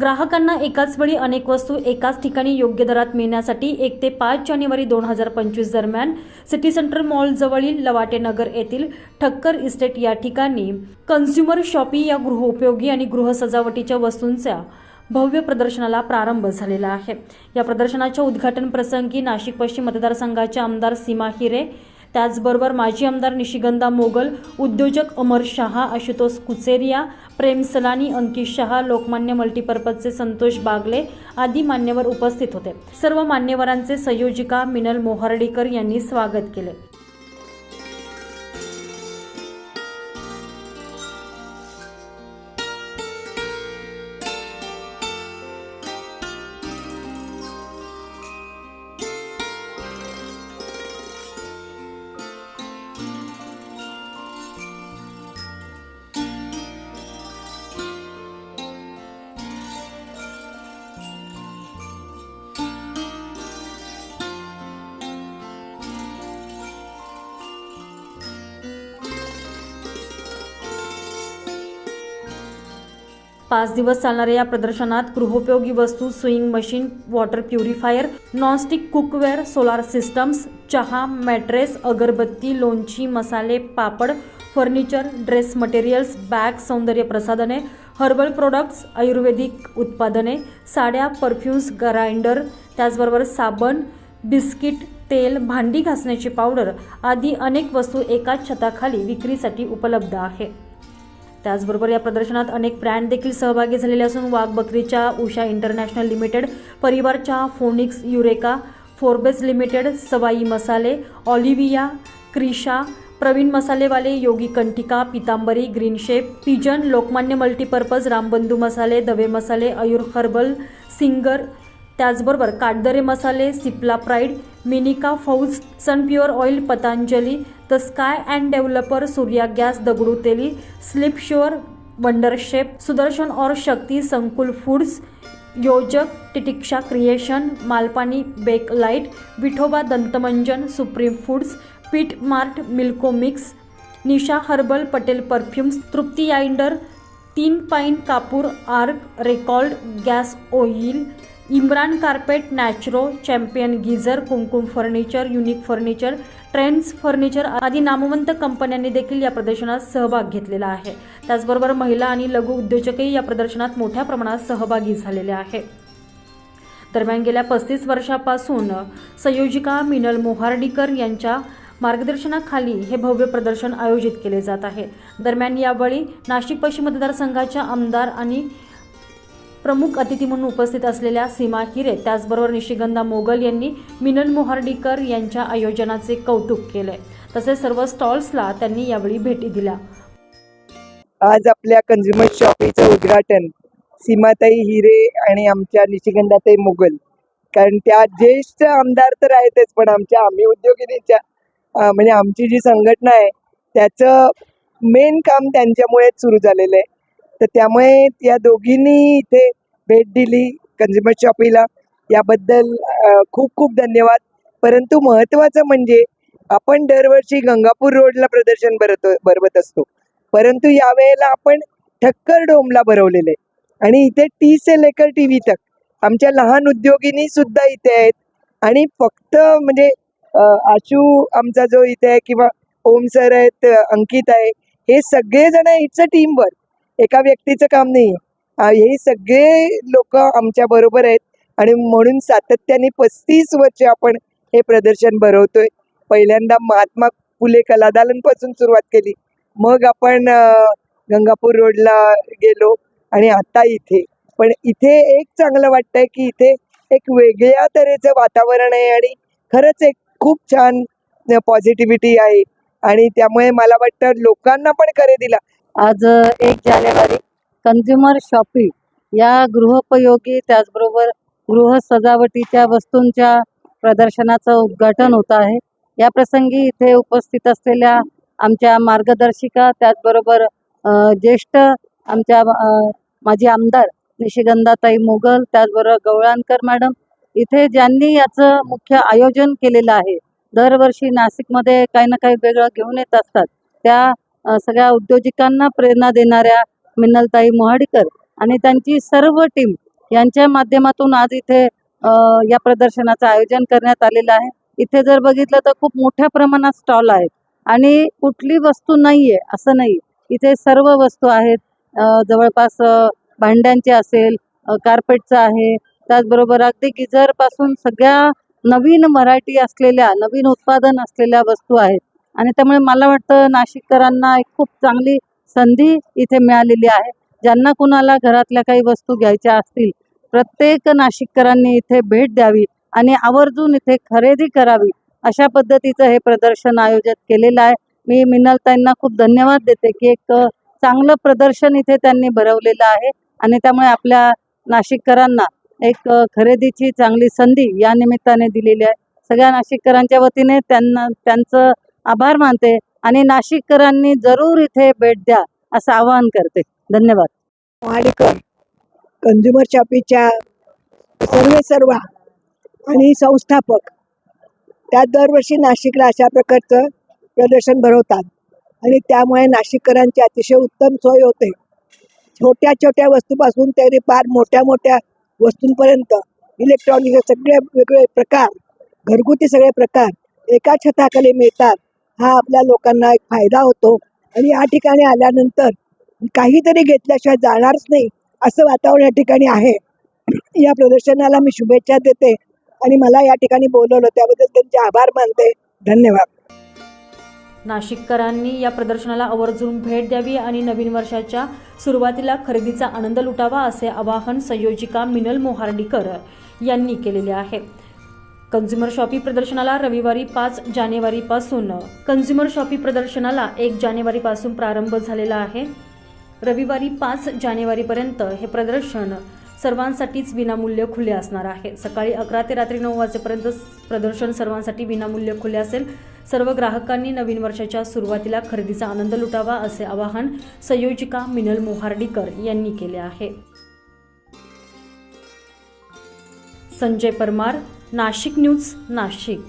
ग्राहकांना एकाच वेळी अनेक वस्तू एकाच ठिकाणी योग्य दरात मिळण्यासाठी एक ते पाच जानेवारी दोन हजार पंचवीस दरम्यान सिटी सेंटर मॉल जवळील लवाटे नगर येथील ठक्कर इस्टेट या ठिकाणी कन्झ्युमर शॉपी या गृहोपयोगी आणि गृहसजावटीच्या वस्तूंच्या भव्य प्रदर्शनाला प्रारंभ झालेला आहे. या प्रदर्शनाच्या उद्घाटन प्रसंगी नाशिक पश्चिम मतदारसंघाचे आमदार सीमा हिरे त्याचबरोबर माजी आमदार निशिगंधा मोगल उद्योजक अमर शहा आशुतोष कुचेरिया प्रेम सलानी अंकित शहा लोकमान्य मल्टीपर्पजचे संतोष बागले आदी मान्यवर उपस्थित होते. सर्व मान्यवरांचे संयोजिका मिनल मोहर्डीकर यांनी स्वागत केले. पाच दिवस चालणाऱ्या या प्रदर्शनात गृहोपयोगी वस्तू sewing machine water purifier nonstick cookware solar systems चहा मॅट्रेस अगरबत्ती लोणची मसाले पापड फर्निचर ड्रेस मटेरियल्स बॅग सौंदर्य प्रसाधने हर्बल प्रोडक्ट्स आयुर्वेदिक उत्पादने साड्या परफ्युम्स ग्राइंडर त्याचबरोबर साबण बिस्किट तेल भांडी घासण्याची पावडर आदी अनेक वस्तू एकाच छताखाली विक्रीसाठी उपलब्ध आहे. त्याचबरोबर या प्रदर्शनात अनेक ब्रँड देखील सहभागी झालेले असून वाघ बकरीच्या Usha international limited परिवारच्या Phoenix Eureka Forbes limited Sawai मसाले ऑलिव्हिया क्रिशा प्रवीण मसालेवाले Yogi कंटिका Pitambari green shape Pigeon Lokmanya multipurpose Rambandhu मसाले दवे मसाले आयुर हर्बल सिंगर त्याचबरोबर काटदरे मसाले सिप्ला प्राईड मिनिका फौज Sunpure oil Patanjali the sky and developer Surya gas Dagdu Teli slip sure wonder shape Sudarshan और Shakti Sankul foods Yojak Titiksha creation Malpani bake light Vithoba दंतमंजन supreme foods पीट mart Milko mix Nisha herbal Patel perfumes Tripti याइंडर तीन pine कापूर arc record gas oil Imran carpet नॅचरो champion geyser Kumkum furniture unique furniture trends furniture आदी नामवंत कंपन्यांनी देखील या प्रदर्शनात सहभाग घेतलेला आहे. त्याचबरोबर महिला आणि लघु उद्योजकही या प्रदर्शनात मोठ्या प्रमाणात सहभागी झालेले आहे. दरम्यान गेल्या पस्तीस वर्षापासून संयोजिका मिनल मोहार्डीकर यांच्या मार्गदर्शनाखाली हे भव्य प्रदर्शन आयोजित केले जात आहे. दरम्यान यावेळी नाशिक पश्चिम मतदारसंघाच्या आमदार आणि प्रमुख अतिथी म्हणून उपस्थित असलेल्या सीमा हिरे त्याचबरोबर निशिगंधा मोगल यांनी मिनन मोहार्डीकर यांच्या आयोजनाचे कौतुक केले. तसेच सर्व स्टॉल्सला त्यांनी यावेळी भेटी दिल्या. आज आपल्या कंझ्युमर शॉपीचं उद्घाटन सीमाताई हिरे आणि आमच्या निशिगंधाताई मोगल. कारण त्या ज्येष्ठ आमदार तर आहेतच पण आमच्या आम्ही उद्योगिनीच्या म्हणजे आमची जी संघटना आहे त्याचं मेन काम त्यांच्यामुळेच सुरू झालेलं आहे. तर त्यामुळे या दोघींनी इथे भेट दिली कन्झ्युमर शॉपीला याबद्दल खूप खूप धन्यवाद. परंतु महत्त्वाचं म्हणजे आपण दरवर्षी गंगापूर रोडला प्रदर्शन भरतो भरवत असतो. परंतु यावेळेला आपण ठक्कर डोमला भरवलेले. आहे आणि इथे टी से लेकर टी व्ही तक. आमच्या लहान उद्योगिनी सुद्धा इथे आहेत. आणि फक्त म्हणजे आशू आमचा जो इथे आहे किंवा ओम सर आहेत अंकित आहे हे सगळेजण इट्स अ टीम वर्क एका व्यक्तीचं काम नाही. आहे हे सगळे लोक आमच्या बरोबर आहेत आणि म्हणून सातत्याने पस्तीस वर्ष आपण हे प्रदर्शन भरवतोय. पहिल्यांदा महात्मा फुले कलादालनपासून सुरुवात केली. मग आपण गंगापूर रोडला गेलो आणि आता इथे. पण इथे एक चांगलं वाटतंय की इथे एक वेगळ्या तऱ्हेचं वातावरण आहे आणि खरंच एक खूप छान पॉझिटिव्हिटी आहे. आणि त्यामुळे मला वाटतं लोकांना पण खरेदीला आज एक जानेवारी कन्झ्युमर शॉपिंग या गृहोपयोगी त्याचबरोबर गृह सजावटीच्या वस्तूंच्या प्रदर्शनाचं उद्घाटन होत आहे. या प्रसंगी इथे उपस्थित असलेल्या आमच्या मार्गदर्शिका त्याचबरोबर ज्येष्ठ आमच्या माजी आमदार निशिगंधाताई मोगल त्याचबरोबर गवळांकर मॅडम इथे ज्यांनी याचं मुख्य आयोजन केलेलं आहे दरवर्षी नाशिकमध्ये काही ना काही वेगळं घेऊन येत असतात. त्या सगळ्या उद्योजकांना प्रेरणा देणाऱ्या मिन्नलताई मोहाडीकर आणि त्यांची सर्व टीम यांच्या माध्यमातून आज इथे या प्रदर्शनाचं आयोजन करण्यात आलेलं आहे. इथे जर बघितलं तर खूप मोठ्या प्रमाणात स्टॉल आहेत. आणि कुठली वस्तू नाही आहे असं नाही. इथे सर्व वस्तू आहेत. जवळपास भांड्यांचे असेल कार्पेटचं आहे. त्याचबरोबर अगदी गिझरपासून सगळ्या नवीन व्हरायटी असलेल्या नवीन उत्पादन असलेल्या वस्तू आहेत. आणि त्यामुळे मला वाटतं नाशिककरांना एक खूप चांगली संधी इथे मिळालेली आहे. ज्यांना कुणाला घरातल्या काही वस्तू घ्यायच्या असतील प्रत्येक नाशिककरांनी इथे भेट द्यावी आणि आवर्जून इथे खरेदी करावी अशा पद्धतीचं हे प्रदर्शन आयोजित केलेलं आहे. मी मिनलताईंना खूप धन्यवाद देते की एक चांगलं प्रदर्शन इथे त्यांनी भरवलेलं आहे आणि त्यामुळे आपल्या नाशिककरांना एक खरेदीची चांगली संधी या निमित्ताने दिलेली आहे. सगळ्या नाशिककरांच्या वतीने त्यांना त्यांचं आभार मानते आणि नाशिककरांनी जरूर इथे भेट द्या असं आवाहन करते. धन्यवाद. महाडिकर कंझ्युमर शॉपीच्या सर्वे सर्वा आणि संस्थापक त्या दरवर्षी नाशिकला अशा प्रकारचं प्रदर्शन भरवतात. आणि त्यामुळे नाशिककरांची अतिशय उत्तम सोय होते. छोट्या छोट्या वस्तूपासून ते फार मोठ्या मोठ्या वस्तूंपर्यंत इलेक्ट्रॉनिकचे सगळे वेगळे प्रकार घरगुती सगळे प्रकार एका छताखाली मिळतात. हा आपल्या लोकांना एक फायदा होतो. आणि या ठिकाणी आल्यानंतर काहीतरी घेतल्याशिवाय जाणारच नाही असं वातावरण या ठिकाणी आहे. या प्रदर्शनाला मी शुभेच्छा देते आणि मला या ठिकाणी बोलवलं त्याबद्दल त्यांचे आभार मानते. धन्यवाद. नाशिककरांनी या प्रदर्शनाला आवर्जून भेट द्यावी आणि नवीन वर्षाच्या सुरुवातीला खरेदीचा आनंद लुटावा असे आवाहन संयोजिका मिनल मोहार्डीकर यांनी केलेले आहे. कन्झ्युमर शॉपी प्रदर्शनाला रविवारी पाच जानेवारीपासून कन्झ्युमर शॉपी प्रदर्शनाला एक जानेवारीपासून प्रारंभ झालेला आहे. रविवारी पाच जानेवारीपर्यंत हे प्रदर्शन सर्वांसाठीच विनामूल्य खुले असणार आहे. सकाळी अकरा ते रात्री नऊ वाजेपर्यंत प्रदर्शन सर्वांसाठी विनामूल्य खुले असेल. सर्व ग्राहकांनी नवीन वर्षाच्या सुरुवातीला खरेदीचा आनंद लुटावा असे आवाहन संयोजिका मिनल मोहार्डीकर यांनी केले आहे. संजय परमार नाशिक न्यूज नाशिक.